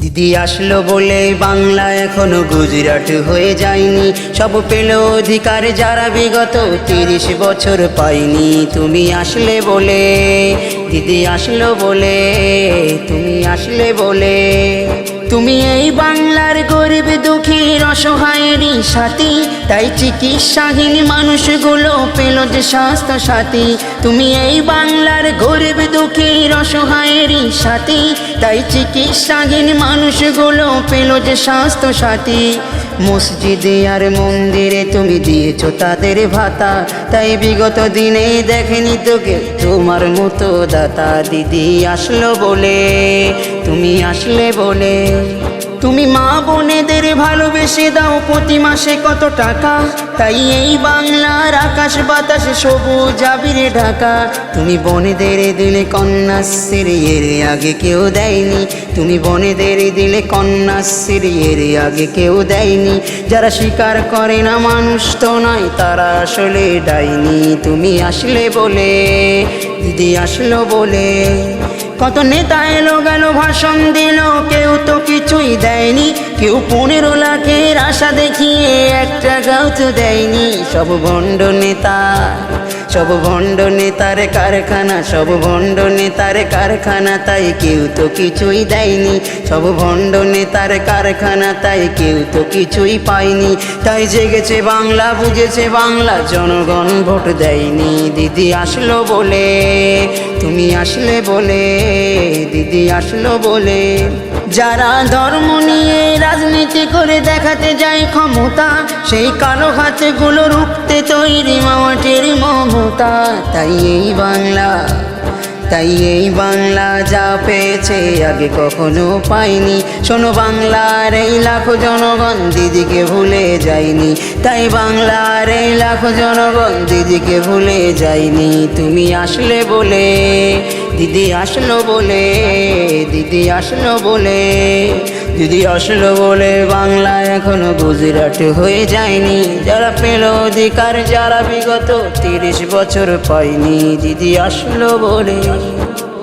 দিদি আসলো বলে বাংলা এখনও গুজরাট হয়ে যায়নি। সব পেল অধিকার যারা বিগত তিরিশ বছর পাইনি তুমি আসলে বলে, দিদি আসলো বলে, তুমি আসলে বলে, তুমি এই বাংলার গরিব দুঃখীর অসহায়েরই সাথী। তাই চিকিৎসাহীন মানুষগুলো পেল যে স্বাস্থ্য সাথী। তুমি এই বাংলার গরিব দুঃখীর অসহায়েরই সাথী। তাই চিকিৎসাহীন মানুষগুলো পেল যে স্বাস্থ্য সাথী। মসজিদে আর মন্দিরে তুমি দিয়েছ তাদের ভাতা। তাই বিগত দিনে দেখেনি তোকে তোমার মতো দাতা। দিদি আসলো বলে, তুমি আসলে বলে। তুমি মা বোনেদের ভালোবেসে দাও প্রতি মাসে কত টাকা। তাই এই বাংলার আকাশ বাতাস সবুজ আবিরে ঢাকা। তুমি বনেদের দিলে কন্যাশ্রী এর আগে কেউ দেয়নি। তুমি বনেদের দিলে কন্যাশ্রী এর আগে কেউ দেয়নি। যারা স্বীকার করে না মানুষ তো নয়, তারা আসলে ডাইনি। তুমি আসলে বলে, দিদি আসলো বলে। কত নেতা এলো গেল, ভাষণ দিল, কেউ তো কিছুই দেয়নি। কেউ পনেরো লাখের আশা দেখিয়ে একটা টাকাও তো দেয়নি। সব ভণ্ড নেতা। সব ভণ্ড নেতার কারখানা, সব ভণ্ড নেতার কারখানা, তাই কেউ তো কিছুই দেয়নি। সব ভণ্ড নেতার কারখানা, তাই কেউ তো কিছুই পায়নি। তাই জেগেছে বাংলা, বুঝেছে বাংলা, জনগণ ভোট দেয়নি। দিদি আসলো বলে, তুমি আসলে বলে, দিদি আসলো বলে। যারা ধর্ম নিয়ে রাজনীতি করে দেখাতে যায় ক্ষমতা, সেই কালো হাতগুলো রুখতে তৈরি মামাটির মমতা তাই এই বাংলা তাই এই বাংলা যা পেয়েছে আগে কখনো পাইনি। শোনো বাংলার এই লাখো জনগণ দিদিকে ভুলে যায়নি। তাই বাংলার এই লাখো জনগণ দিদিকে ভুলে যায়নি। তুমি আসলে বলে, দিদি আসলো বলে, দিদি আসলো বলে, দিদি আসলো বলে বাংলা এখনও গুজরাট হয়ে যায়নি। যারা পেল অধিকার, যারা বিগত তিরিশ বছর পায়নি, দিদি আসলো বলে। You.